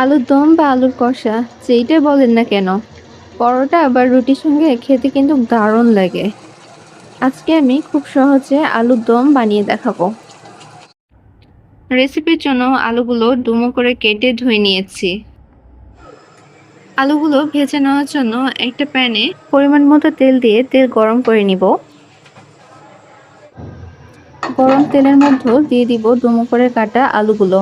আলুর দম বা আলুর কষা যেইটাই বলেন না কেন। পরোটা বা রুটির সঙ্গে খেতে কিন্তু দারুণ লাগে। আজকে আমি খুব সহজে আলুর দম বানিয়ে দেখাবো। রেসিপির জন্য আলুগুলো ডুমো করে কেটে ধুয়ে নিয়েছি। আলুগুলো ভেজে নেওয়ার জন্য একটা প্যানে পরিমাণ মতো তেল দিয়ে তেল গরম করে নিব। গরম তেলের মধ্যে দিয়ে দিব ডুমো করে কাটা আলুগুলো।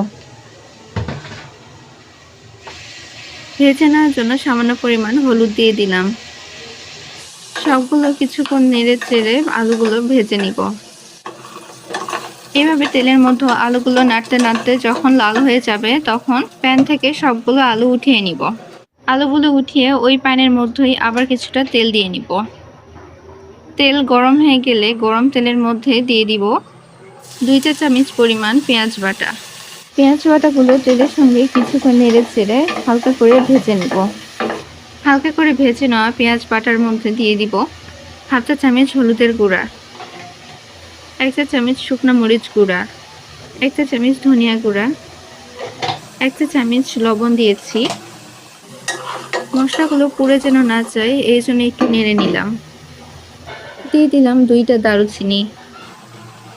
ভেজে নেওয়ার জন্য সামান্য পরিমাণ হলুদ দিয়ে দিলাম। সবগুলো কিছুক্ষণ নেড়ে চেড়ে আলুগুলো ভেজে নিব। এভাবে তেলের মধ্যে আলুগুলো নাড়তে নাড়তে যখন লাল হয়ে যাবে, তখন প্যান থেকে সবগুলো আলু উঠিয়ে নিব। আলুগুলো উঠিয়ে ওই প্যানের মধ্যেই আবার কিছুটা তেল দিয়ে নিব। তেল গরম হয়ে গেলে গরম তেলের মধ্যে দিয়ে দিব দুই চা চামচ পরিমাণ পেঁয়াজ বাটা। পেঁয়াজ বাটাগুলো তেলের সঙ্গে কিছুক্ষণ নেড়ে চেড়ে হালকা করে ভেজে নিব। হালকা করে ভেজে নেওয়া পেঁয়াজ বাটার মধ্যে দিয়ে দিব হাফ চা চামচ হলুদের গুঁড়া, এক চা চামচ শুকনো মরিচ গুঁড়া, এক চা চামচ ধনিয়া গুঁড়া, এক চা চামচ লবণ দিয়েছি। মশলাগুলো পুড়ে যেন না যায়, এই জন্য একটু নেড়ে নিলাম। দিয়ে দিলাম দুইটা দারুচিনি।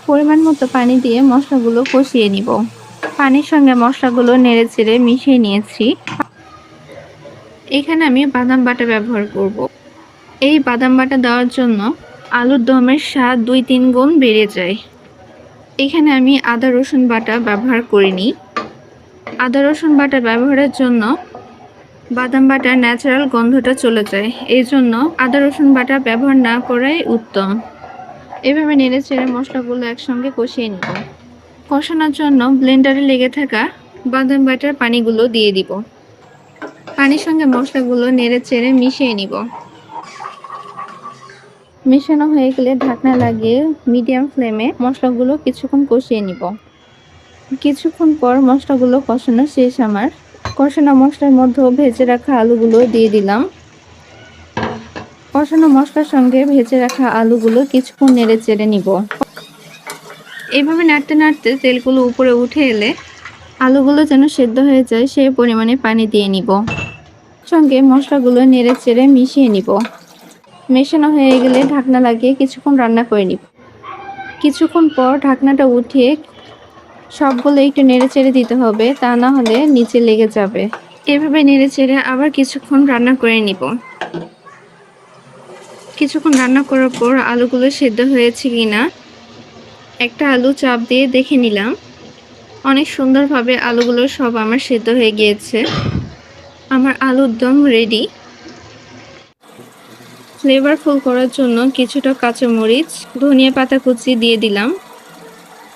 পরিমাণ মতো পানি দিয়ে মশলাগুলো কষিয়ে নিব। পানির সঙ্গে মশলাগুলো নেড়ে চেড়ে মিশিয়ে নিয়েছি। এখানে আমি বাদাম বাটা ব্যবহার করব। এই বাদাম বাটা দেওয়ার জন্য আলুর দমের স্বাদ দুই তিন গুণ বেড়ে যায়। এখানে আমি আদা, রসুন বাটা ব্যবহার করিনি। আদা, রসুন বাটা ব্যবহারের জন্য বাদাম বাটার ন্যাচারাল গন্ধটা চলে যায়। এই জন্য আদা, রসুন বাটা ব্যবহার না করাই উত্তম। এভাবে নেড়ে চেড়ে মশলাগুলো একসঙ্গে কষিয়ে নিব। কষানোর জন্য ব্লেন্ডারে লেগে থাকা বাদাম বাটার পানিগুলো দিয়ে দিব। পানির সঙ্গে মশলাগুলো নেড়ে চেড়ে মিশিয়ে নিব। মেশানো হয়ে গেলে ঢাকনা লাগিয়ে মিডিয়াম ফ্লেমে মশলাগুলো কিছুক্ষণ কষিয়ে নিব। কিছুক্ষণ পর মশলাগুলো কষানো শেষ আমার। কষানো মশলার মধ্যে ভেজে রাখা আলুগুলো দিয়ে দিলাম। কষানো মশলার সঙ্গে ভেজে রাখা আলুগুলো কিছুক্ষণ নেড়ে চেড়ে নিব। এইভাবে নাড়তে নাড়তে তেলগুলো উপরে উঠে এলে আলুগুলো যেন সেদ্ধ হয়ে যায়, সেই পরিমাণে পানি দিয়ে নিব। সঙ্গে মশলাগুলো নেড়ে চেড়ে মিশিয়ে নিব। মেশানো হয়ে গেলে ঢাকনা লাগিয়ে কিছুক্ষণ রান্না করে নিব। কিছুক্ষণ পর ঢাকনাটা উঠিয়ে সবগুলো একটু নেড়ে চেড়ে দিতে হবে, তা না হলে নিচে লেগে যাবে। এভাবে নেড়ে চেড়ে আবার কিছুক্ষণ রান্না করে নিব। কিছুক্ষণ রান্না করার পর আলুগুলো সেদ্ধ হয়েছে কিনা একটা আলু চাপ দিয়ে দেখে নিলাম। অনেক সুন্দরভাবে আলুগুলো সব আমার সেদ্ধ হয়ে গিয়েছে। আমার আলুর দম রেডি ফ্লেভার ফুল করার জন্য কিছুটা কাঁচামরিচ, ধনিয়া পাতা কুচি দিয়ে দিলাম।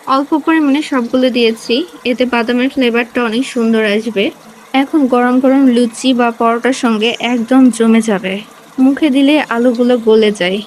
অল্প পরিমাণে সবগুলো দিয়েছি। এতে বাদামের ফ্লেভারটা অনেক সুন্দর আসবে। এখন গরম গরম লুচি বা পরোটার সঙ্গে একদম জমে যাবে। মুখে দিলে আলুগুলো গলে যায়।